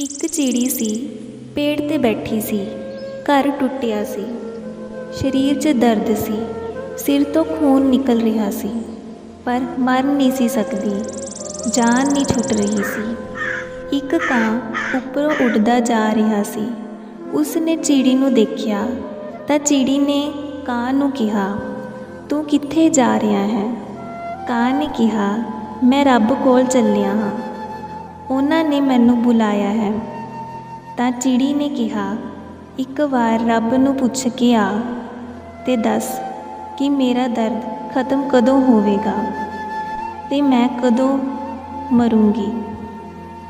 ਇੱਕ ਚਿੜੀ ਸੀ ਪੇੜ ਤੇ ਬੈਠੀ ਸੀ, ਘਰ ਟੁੱਟਿਆ ਸੀ। ਸਰੀਰ 'ਚ ਦਰਦ ਸੀ, ਸਿਰ ਤੋਂ ਖੂਨ ਨਿਕਲ ਰਿਹਾ ਸੀ, ਪਰ ਮਰ ਨਹੀਂ ਸੀ ਸਕਦੀ, ਜਾਨ ਨਹੀਂ ਛੁੱਟ ਰਹੀ ਸੀ। ਇੱਕ ਕਾਂ ਉੱਪਰੋਂ ਉੱਡਦਾ ਜਾ ਰਿਹਾ ਸੀ। ਉਸ ਨੇ ਚਿੜੀ ਨੂੰ ਦੇਖਿਆ, ਤਾਂ ਚਿੜੀ ਨੇ ਕਾਂ ਨੂੰ ਕਿਹਾ, ਤੂੰ ਕਿੱਥੇ ਜਾ ਰਿਹਾ ਹੈ? ਕਾਂ ਨੇ ਕਿਹਾ, ਮੈਂ ਰੱਬ ਕੋਲ ਚੱਲਿਆ ਹਾਂ। ਉਹਨਾਂ ਨੇ ਮੈਨੂੰ ਬੁਲਾਇਆ ਹੈ। ਤਾਂ ਚਿੜੀ ਨੇ ਕਿਹਾ, ਇੱਕ ਵਾਰ ਰੱਬ ਨੂੰ ਪੁੱਛ ਕੇ ਆ ਤੇ ਦੱਸ ਕਿ ਮੇਰਾ ਦਰਦ ਖਤਮ ਕਦੋਂ ਹੋਵੇਗਾ ਤੇ ਮੈਂ ਕਦੋਂ ਮਰੂੰਗੀ।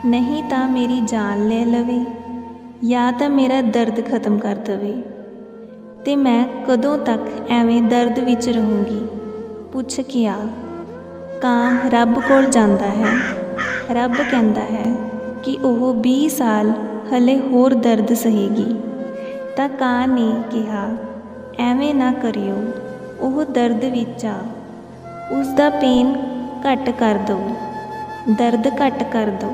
ਨਹੀਂ ਤਾਂ ਮੇਰੀ ਜਾਨ ਲੈ ਲਵੇ ਜਾਂ ਤਾਂ ਮੇਰਾ ਦਰਦ ਖਤਮ ਕਰ ਦਵੇ ਤੇ ਮੈਂ ਕਦੋਂ ਤੱਕ ਐਵੇਂ ਦਰਦ ਵਿੱਚ ਰਹੂੰਗੀ। ਪੁੱਛ ਕੇ ਆ। ਕਾਂ ਰੱਬ ਕੋਲ ਜਾਂਦਾ ਹੈ। ਰੱਬ ਕਹਿੰਦਾ ਹੈ ਕਿ ਉਹ 20 ਸਾਲ ਹਲੇ ਹੋਰ ਦਰਦ ਸਹੇਗੀ। ਤਾਂ ਕਾਂ ਨੇ ਕਿਹਾ, ਐਵੇਂ ਨਾ ਕਰਿਓ, ਉਹ ਦਰਦ ਵਿੱਚ ਆ। ਉਸ ਦਾ ਪੇਨ ਘੱਟ ਕਰ ਦਿਓ ਦਰਦ ਘੱਟ ਕਰ ਦਿਓ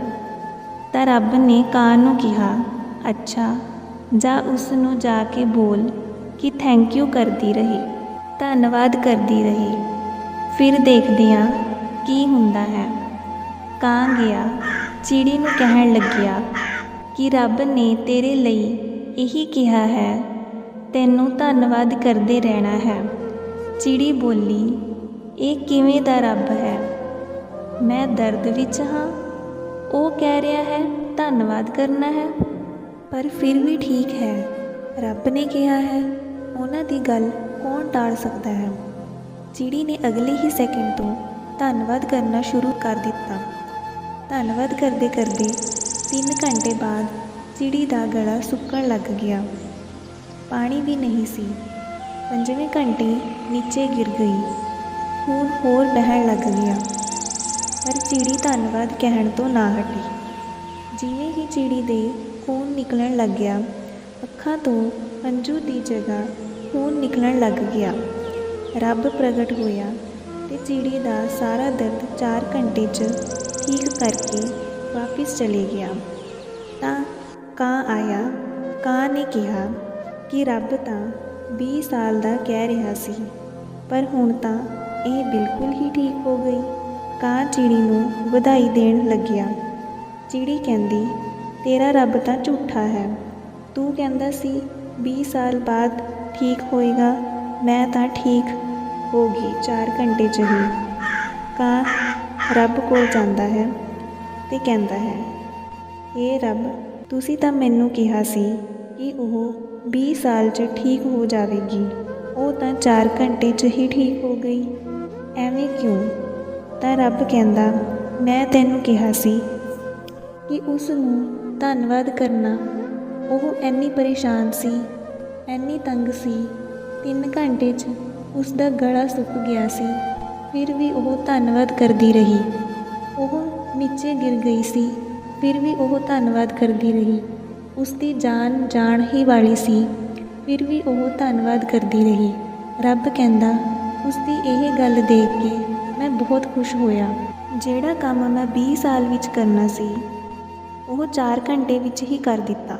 ਤਾਂ ਰੱਬ ਨੇ ਕਾਂ ਨੂੰ ਕਿਹਾ, ਅੱਛਾ, ਜਾ ਉਸ ਨੂੰ ਜਾ ਕੇ ਬੋਲ ਕਿ ਥੈਂਕ ਯੂ ਕਰਦੀ ਰਹੀ, ਧੰਨਵਾਦ ਕਰਦੀ ਰਹੀ। ਫਿਰ ਦੇਖਦੇ ਹਾਂ ਕੀ ਹੁੰਦਾ ਹੈ। ਕਾਂ ਗਿਆ ਚਿੜੀ ਨੂੰ ਕਹਿਣ ਲੱਗਿਆ, ਕਿ ਰੱਬ ਨੇ ਤੇਰੇ ਲਈ ਇਹੀ ਕਿਹਾ ਹੈ? ਤੈਨੂੰ ਧੰਨਵਾਦ ਕਰਦੇ ਰਹਿਣਾ ਹੈ। ਚਿੜੀ ਬੋਲੀ, ਇਹ ਕਿਵੇਂ ਦਾ ਰੱਬ ਹੈ? ਮੈਂ ਦਰਦ ਵਿੱਚ ਹਾਂ। ਉਹ ਕਹਿ ਰਿਹਾ ਹੈ, ਧੰਨਵਾਦ ਕਰਨਾ ਹੈ। ਪਰ ਫਿਰ ਵੀ ਠੀਕ ਹੈ। ਰੱਬ ਨੇ ਕਿਹਾ ਹੈ, ਉਹਨਾਂ ਦੀ ਗੱਲ ਕੌਣ ਟਾਲ ਸਕਦਾ ਹੈ? ਚਿੜੀ ਨੇ ਅਗਲੇ ਹੀ ਸੈਕਿੰਡ ਤੋਂ ਧੰਨਵਾਦ ਕਰਨਾ ਸ਼ੁਰੂ ਕਰ ਦਿੱਤਾ। ਧੰਨਵਾਦ ਕਰਦੇ ਕਰਦੇ 3 ਘੰਟੇ ਬਾਅਦ ਚਿੜੀ ਦਾ ਗਲਾ ਸੁੱਕਣ ਲੱਗ ਗਿਆ। ਪਾਣੀ ਵੀ ਨਹੀਂ ਸੀ। ਪੰਜਵੇਂ ਘੰਟੇ ਨੀਚੇ ਗਿਰ ਗਈ। ਖੂਨ ਹੋਰ ਬਹਿਣ ਲੱਗ ਗਿਆ। ਪਰ ਚਿੜੀ ਧੰਨਵਾਦ ਕਹਿਣ ਤੋਂ ਨਾ ਹਟੀ। ਜਿਵੇਂ ਹੀ ਚਿੜੀ ਦੇ ਖੂਨ ਨਿਕਲਣ ਲੱਗਿਆ, ਅੱਖਾਂ ਤੋਂ ਹੰਝੂ ਦੀ ਜਗ੍ਹਾ ਖੂਨ ਨਿਕਲਣ ਲੱਗ ਗਿਆ। ਰੱਬ ਪ੍ਰਗਟ ਹੋਇਆ। ਤੇ ਚਿੜੀ ਦਾ ਸਾਰਾ ਦਰਦ 4 ਘੰਟੇ 'ਚ ਠੀਕ ਕਰਕੇ ਵਾਪਿਸ ਚਲੇ ਗਿਆ। ਤਾਂ ਕਾਂ ਆਇਆ। ਕਾਂ ਨੇ ਕਿਹਾ ਕਿ ਰੱਬ ਤਾਂ 20 ਸਾਲ ਦਾ ਕਹਿ ਰਿਹਾ ਸੀ, ਪਰ ਹੁਣ ਤਾਂ ਇਹ ਬਿਲਕੁਲ ਹੀ ਠੀਕ ਹੋ ਗਈ। ਕਾਂ ਚਿੜੀ ਨੂੰ ਵਧਾਈ ਦੇਣ ਲੱਗਿਆ। ਚਿੜੀ ਕਹਿੰਦੀ, ਤੇਰਾ ਰੱਬ ਤਾਂ ਝੂਠਾ ਹੈ। ਤੂੰ ਕਹਿੰਦਾ ਸੀ 20 ਸਾਲ ਬਾਅਦ ਠੀਕ ਹੋਏਗਾ, ਮੈਂ ਤਾਂ ਠੀਕ ਹੋ ਗਈ 4 ਘੰਟੇ 'ਚ ਹੀ। ਕਾਂ ਰੱਬ ਕੋਲ ਜਾਂਦਾ ਹੈ ਤੇ ਕਹਿੰਦਾ ਹੈ ਇਹ ਰੱਬ, ਤੁਸੀਂ ਤਾਂ ਮੈਨੂੰ ਕਿਹਾ ਸੀ ਕਿ ਉਹ 20 ਸਾਲ 'ਚ ਠੀਕ ਹੋ ਜਾਵੇਗੀ। ਉਹ ਤਾਂ 4 ਘੰਟੇ 'ਚ ਹੀ ਠੀਕ ਹੋ ਗਈ। ਐਵੇਂ ਕਿਉਂ? ਤਾਂ ਰੱਬ ਕਹਿੰਦਾ, ਮੈਂ ਤੈਨੂੰ ਕਿਹਾ ਸੀ ਕਿ ਉਸ ਨੂੰ ਧੰਨਵਾਦ ਕਰਨਾ। ਉਹ ਐਨੀ ਪਰੇਸ਼ਾਨ ਸੀ, ਐਨੀ ਤੰਗ ਸੀ 3 ਘੰਟੇ 'ਚ ਉਸ ਦਾ ਗਲਾ ਸੁੱਕ ਗਿਆ ਸੀ। ਫਿਰ ਵੀ ਉਹ ਧੰਨਵਾਦ ਕਰਦੀ ਰਹੀ। ਉਹ ਨੀਚੇ ਗਿਰ ਗਈ ਸੀ। ਫਿਰ ਵੀ ਉਹ ਧੰਨਵਾਦ ਕਰਦੀ ਰਹੀ। ਉਸ ਦੀ ਜਾਨ ਜਾਣ ਹੀ ਵਾਲੀ ਸੀ। ਫਿਰ ਵੀ ਉਹ ਧੰਨਵਾਦ ਕਰਦੀ ਰਹੀ। ਰੱਬ ਕਹਿੰਦਾ ਉਸ ਦੀ ਇਹ ਗੱਲ ਦੇਖ ਕੇ ਮੈਂ ਬਹੁਤ ਖੁਸ਼ ਹੋਇਆ। ਜਿਹੜਾ ਕੰਮ ਮੈਂ 20 ਸਾਲ ਵਿੱਚ ਕਰਨਾ ਸੀ, ਉਹ 4 ਘੰਟੇ ਵਿੱਚ ਹੀ ਕਰ ਦਿੱਤਾ।